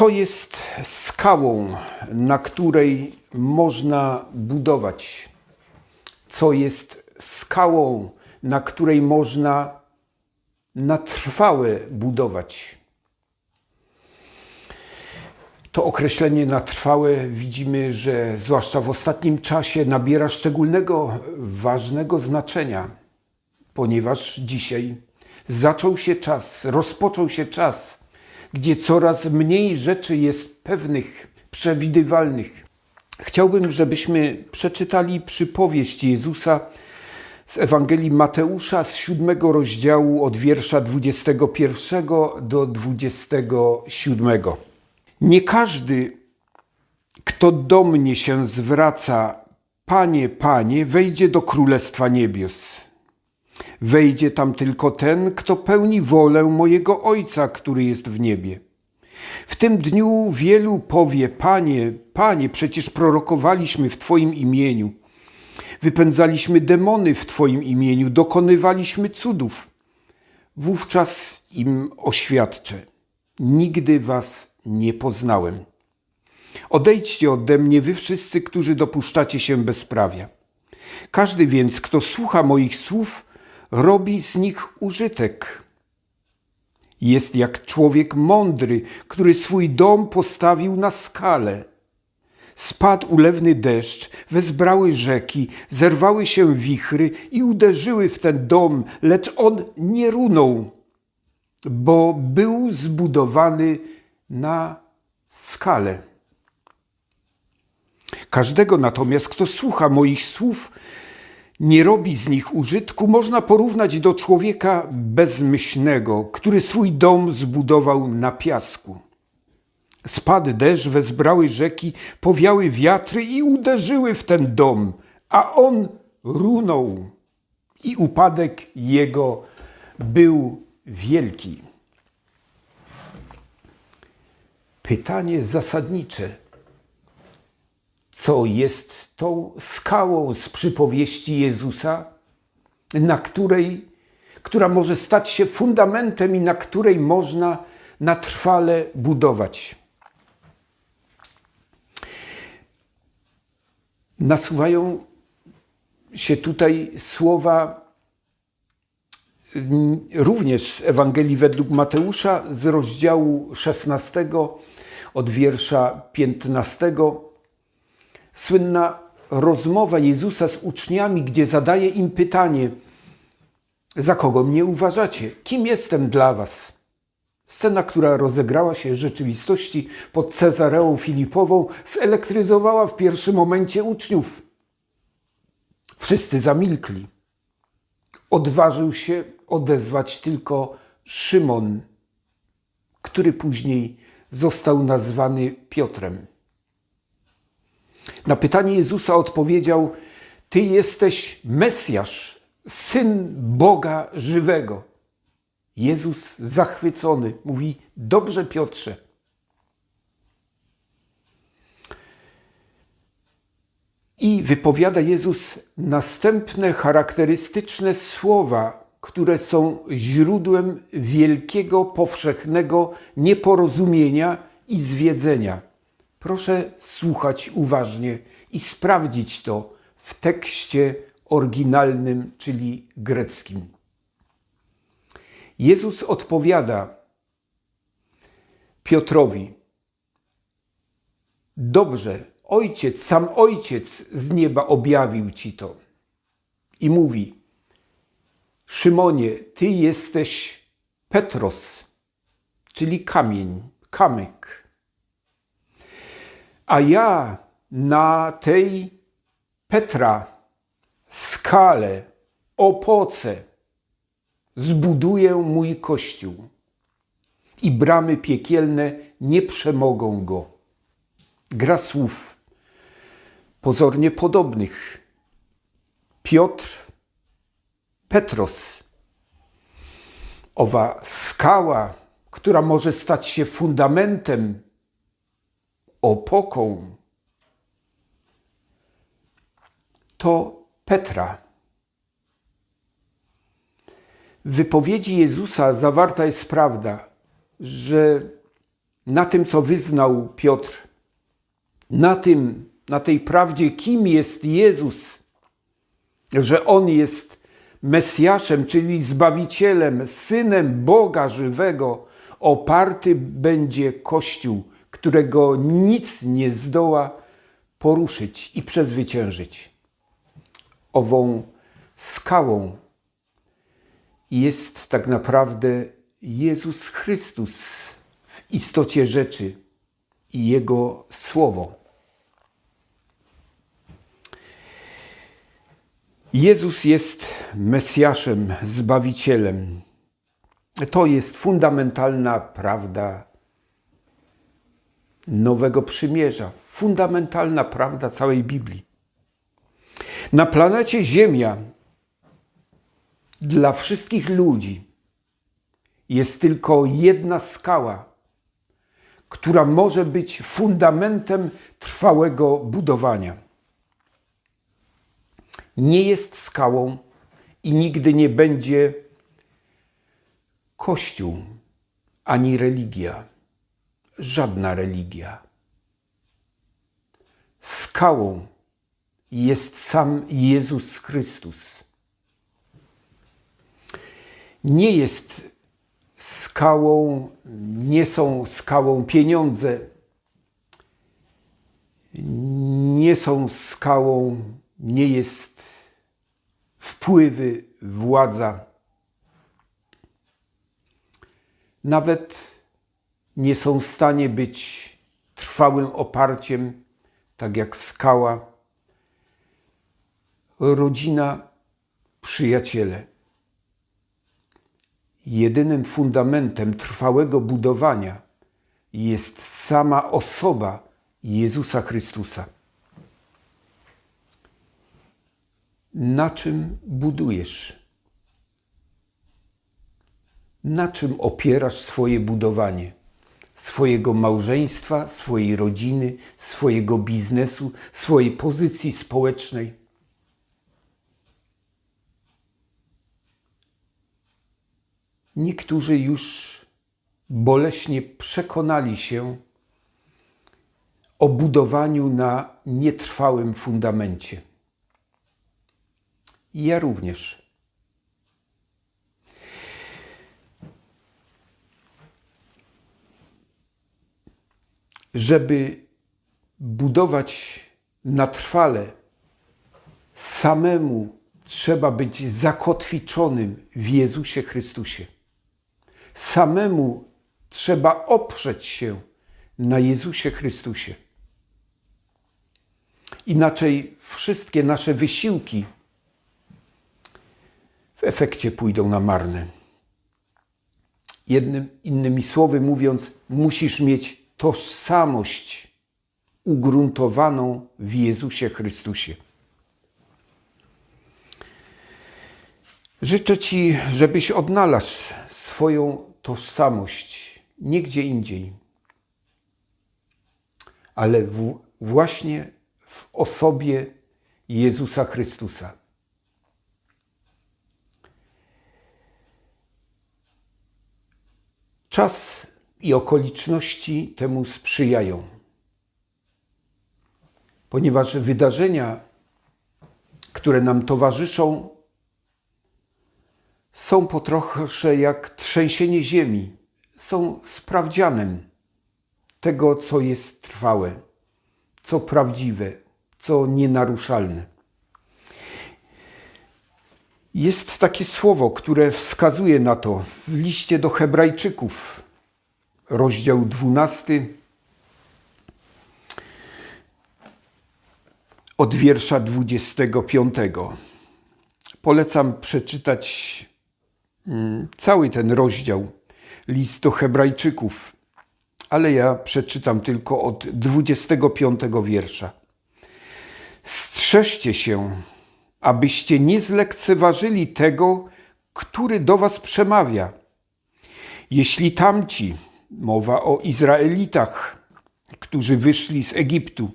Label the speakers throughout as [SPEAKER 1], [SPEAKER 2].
[SPEAKER 1] Co jest skałą, na której można budować? Co jest skałą, na której można na trwałe budować? To określenie na trwałe widzimy, że zwłaszcza w ostatnim czasie nabiera szczególnego, ważnego znaczenia, ponieważ dzisiaj zaczął się czas, rozpoczął się czas, gdzie coraz mniej rzeczy jest pewnych, przewidywalnych. Chciałbym, żebyśmy przeczytali przypowieść Jezusa z Ewangelii Mateusza z siódmego rozdziału od wiersza 21 do 27. Nie każdy, kto do mnie się zwraca, Panie, Panie, wejdzie do Królestwa Niebios. Wejdzie tam tylko ten, kto pełni wolę mojego Ojca, który jest w niebie. W tym dniu wielu powie: Panie, Panie, przecież prorokowaliśmy w Twoim imieniu, wypędzaliśmy demony w Twoim imieniu, dokonywaliśmy cudów. Wówczas im oświadczę: Nigdy Was nie poznałem. Odejdźcie ode mnie, wy wszyscy, którzy dopuszczacie się bezprawia. Każdy więc, kto słucha moich słów, robi z nich użytek. Jest jak człowiek mądry, który swój dom postawił na skale. Spadł ulewny deszcz, wezbrały rzeki, zerwały się wichry i uderzyły w ten dom, lecz on nie runął, bo był zbudowany na skale. Każdego natomiast, kto słucha moich słów, nie robi z nich użytku, można porównać do człowieka bezmyślnego, który swój dom zbudował na piasku. Spadł deszcz, wezbrały rzeki, powiały wiatry i uderzyły w ten dom, a on runął i upadek jego był wielki. Pytanie zasadnicze co jest tą skałą z przypowieści Jezusa, na której, która może stać się fundamentem i na której można na trwale budować. Nasuwają się tutaj słowa mm, również z Ewangelii według Mateusza z rozdziału 16 od wiersza 15 słynna rozmowa Jezusa z uczniami, gdzie zadaje im pytanie: Za kogo mnie uważacie? Kim jestem dla was? Scena, która rozegrała się w rzeczywistości pod Cezareą Filipową, zelektryzowała w pierwszym momencie uczniów. Wszyscy zamilkli. Odważył się odezwać tylko Szymon, który później został nazwany Piotrem. Na pytanie Jezusa odpowiedział: Ty jesteś Mesjasz, syn Boga żywego. Jezus zachwycony mówi: Dobrze, Piotrze. I wypowiada Jezus następne charakterystyczne słowa, które są źródłem wielkiego, powszechnego nieporozumienia i zwiedzenia. Proszę słuchać uważnie i sprawdzić to w tekście oryginalnym, czyli greckim. Jezus odpowiada Piotrowi: Dobrze, ojciec, sam ojciec z nieba objawił ci to. I mówi: Szymonie, ty jesteś Petros, czyli kamień, kamyk a ja na tej Petra skale, opoce zbuduję mój kościół i bramy piekielne nie przemogą go. Gra słów pozornie podobnych. Piotr, Petros, owa skała, która może stać się fundamentem opoką, to Petra. W wypowiedzi Jezusa zawarta jest prawda, że na tym, co wyznał Piotr, na tym, na tej prawdzie, kim jest Jezus, że On jest Mesjaszem, czyli Zbawicielem, Synem Boga żywego, oparty będzie Kościół, którego nic nie zdoła poruszyć i przezwyciężyć. Ową skałą jest tak naprawdę Jezus Chrystus w istocie rzeczy i Jego Słowo. Jezus jest Mesjaszem, Zbawicielem. To jest fundamentalna prawda Nowego Przymierza, fundamentalna prawda całej Biblii. Na planecie Ziemia dla wszystkich ludzi jest tylko jedna skała, która może być fundamentem trwałego budowania. Nie jest skałą i nigdy nie będzie Kościół ani religia, żadna religia. Skałą jest sam Jezus Chrystus. Nie jest skałą, nie są skałą pieniądze, nie są skałą, nie jest wpływy, władza. Nawet nie są w stanie być trwałym oparciem, tak jak skała, rodzina, przyjaciele. Jedynym fundamentem trwałego budowania jest sama osoba Jezusa Chrystusa. Na czym budujesz? Na czym opierasz swoje budowanie? Swojego małżeństwa, swojej rodziny, swojego biznesu, swojej pozycji społecznej? Niektórzy już boleśnie przekonali się o budowaniu na nietrwałym fundamencie. Ja również. Żeby budować na trwale, samemu trzeba być zakotwiczonym w Jezusie Chrystusie. Samemu trzeba oprzeć się na Jezusie Chrystusie. Inaczej wszystkie nasze wysiłki w efekcie pójdą na marne. Jednym, innymi słowy mówiąc, musisz mieć tożsamość ugruntowaną w Jezusie Chrystusie. Życzę Ci, żebyś odnalazł swoją tożsamość nie gdzie indziej, ale w, właśnie w osobie Jezusa Chrystusa. Czas i okoliczności temu sprzyjają, ponieważ wydarzenia, które nam towarzyszą, są po trosze jak trzęsienie ziemi, są sprawdzianem tego, co jest trwałe, co prawdziwe, co nienaruszalne. Jest takie słowo, które wskazuje na to w liście do Hebrajczyków, rozdział 12, od wiersza 25. Polecam przeczytać mm, cały ten rozdział, list do Hebrajczyków, ale ja przeczytam tylko od 25 wiersza. Strzeżcie się, abyście nie zlekceważyli tego, który do was przemawia. Jeśli tamci, mowa o Izraelitach, którzy wyszli z Egiptu,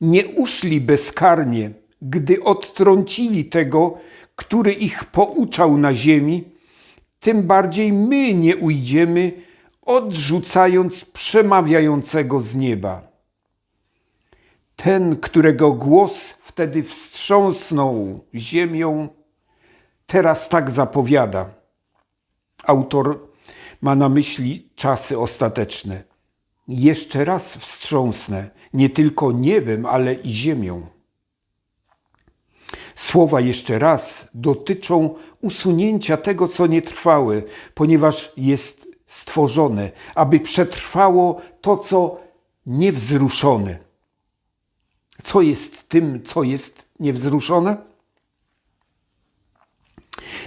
[SPEAKER 1] nie uszli bezkarnie, gdy odtrącili tego, który ich pouczał na ziemi, tym bardziej my nie ujdziemy odrzucając przemawiającego z nieba. Ten, którego głos wtedy wstrząsnął ziemią, teraz tak zapowiada. Autor ma na myśli czasy ostateczne. Jeszcze raz wstrząsnę nie tylko niebem, ale i ziemią. Słowa jeszcze raz dotyczą usunięcia tego, co nietrwałe, ponieważ jest stworzone, aby przetrwało to, co niewzruszone. Co jest tym, co jest niewzruszone?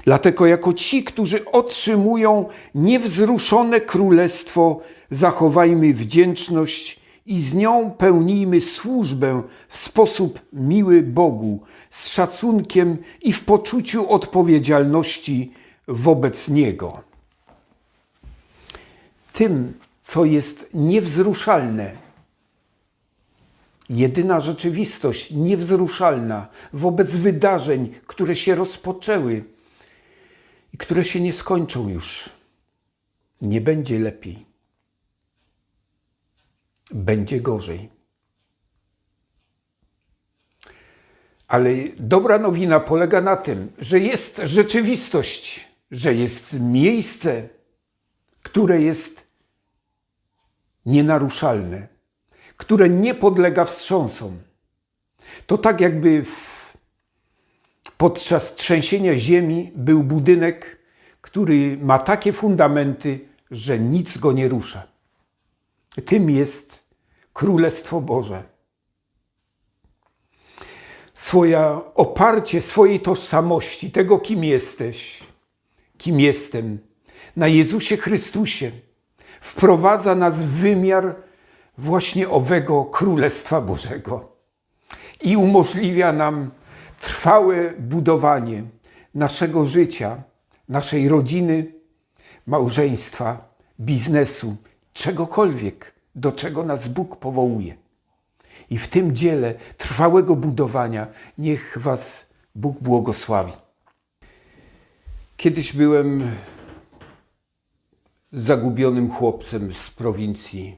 [SPEAKER 1] Dlatego, jako ci, którzy otrzymują niewzruszone królestwo, zachowajmy wdzięczność i z nią pełnijmy służbę w sposób miły Bogu, z szacunkiem i w poczuciu odpowiedzialności wobec Niego. Tym, co jest niewzruszalne, jedyna rzeczywistość niewzruszalna wobec wydarzeń, które się rozpoczęły i które się nie skończą już. Nie będzie lepiej. Będzie gorzej. Ale dobra nowina polega na tym, że jest rzeczywistość, że jest miejsce, które jest nienaruszalne, które nie podlega wstrząsom. To tak jakby w, podczas trzęsienia ziemi był budynek, który ma takie fundamenty, że nic go nie rusza. Tym jest Królestwo Boże. Swoja oparcie swojej tożsamości, tego kim jesteś, kim jestem, na Jezusie Chrystusie, wprowadza nas w wymiar właśnie owego Królestwa Bożego i umożliwia nam trwałe budowanie naszego życia, naszej rodziny, małżeństwa, biznesu, czegokolwiek, do czego nas Bóg powołuje. I w tym dziele trwałego budowania niech Was Bóg błogosławi. Kiedyś byłem zagubionym chłopcem z prowincji,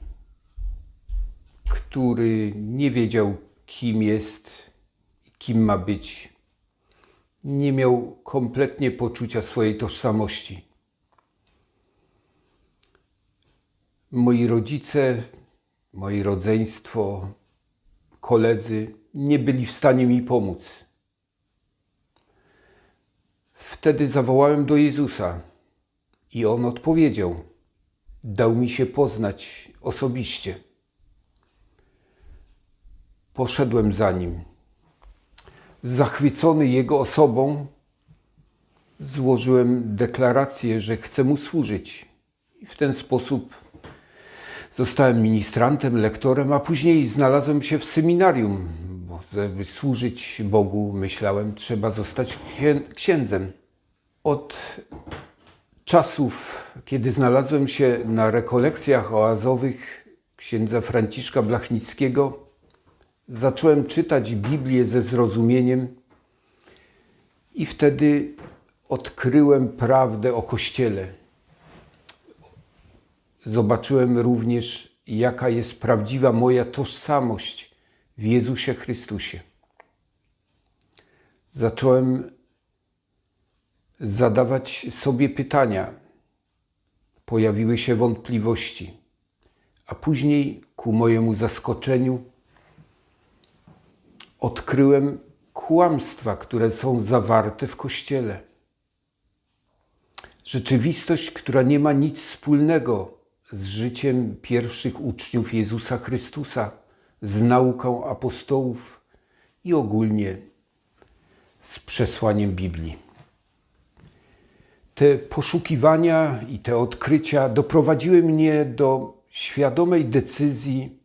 [SPEAKER 1] który nie wiedział, kim jest, kim ma być. Nie miał kompletnie poczucia swojej tożsamości. Moi rodzice, moje rodzeństwo, koledzy nie byli w stanie mi pomóc. Wtedy zawołałem do Jezusa i on odpowiedział. Dał mi się poznać osobiście. Poszedłem za nim. Zachwycony jego osobą, złożyłem deklarację, że chcę mu służyć. I w ten sposób zostałem ministrantem, lektorem, a później znalazłem się w seminarium, bo żeby służyć Bogu, myślałem, trzeba zostać księdzem. Od czasów, kiedy znalazłem się na rekolekcjach oazowych księdza Franciszka Blachnickiego, zacząłem czytać Biblię ze zrozumieniem i wtedy odkryłem prawdę o Kościele. Zobaczyłem również, jaka jest prawdziwa moja tożsamość w Jezusie Chrystusie. Zacząłem zadawać sobie pytania. Pojawiły się wątpliwości, a później, ku mojemu zaskoczeniu, odkryłem kłamstwa, które są zawarte w Kościele. Rzeczywistość, która nie ma nic wspólnego z życiem pierwszych uczniów Jezusa Chrystusa, z nauką apostołów i ogólnie z przesłaniem Biblii. Te poszukiwania i te odkrycia doprowadziły mnie do świadomej decyzji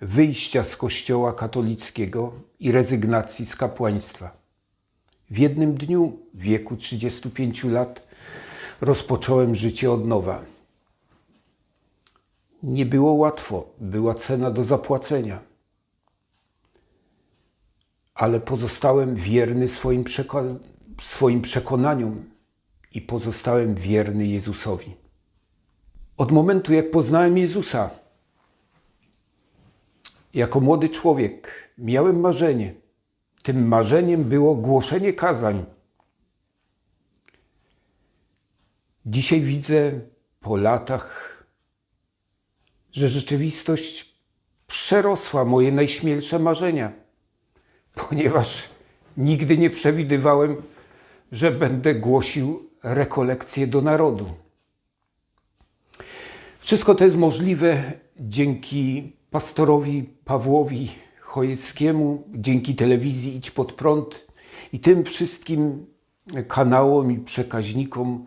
[SPEAKER 1] wyjścia z Kościoła katolickiego i rezygnacji z kapłaństwa. W jednym dniu, w wieku 35 lat, rozpocząłem życie od nowa. Nie było łatwo, była cena do zapłacenia. Ale pozostałem wierny swoim, swoim przekonaniom i pozostałem wierny Jezusowi. Od momentu, jak poznałem Jezusa, jako młody człowiek, miałem marzenie. Tym marzeniem było głoszenie kazań. Dzisiaj widzę po latach, że rzeczywistość przerosła moje najśmielsze marzenia, ponieważ nigdy nie przewidywałem, że będę głosił rekolekcje do narodu. Wszystko to jest możliwe dzięki pastorowi Pawłowi Chojeckiemu, dzięki telewizji Idź Pod Prąd i tym wszystkim kanałom i przekaźnikom,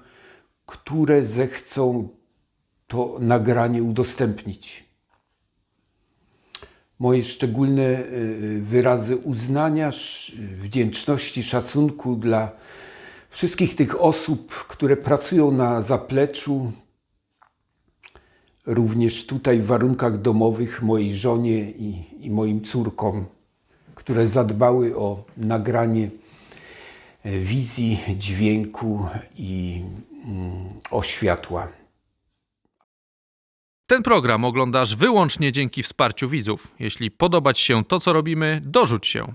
[SPEAKER 1] które zechcą to nagranie udostępnić. Moje szczególne y, wyrazy uznania, wdzięczności, szacunku dla wszystkich tych osób, które pracują na zapleczu, również tutaj w warunkach domowych mojej żonie i, i moim córkom, które zadbały o nagranie e, wizji, dźwięku i mm, oświatła.
[SPEAKER 2] Ten program oglądasz wyłącznie dzięki wsparciu widzów. Jeśli podoba Ci się to, co robimy, dorzuć się.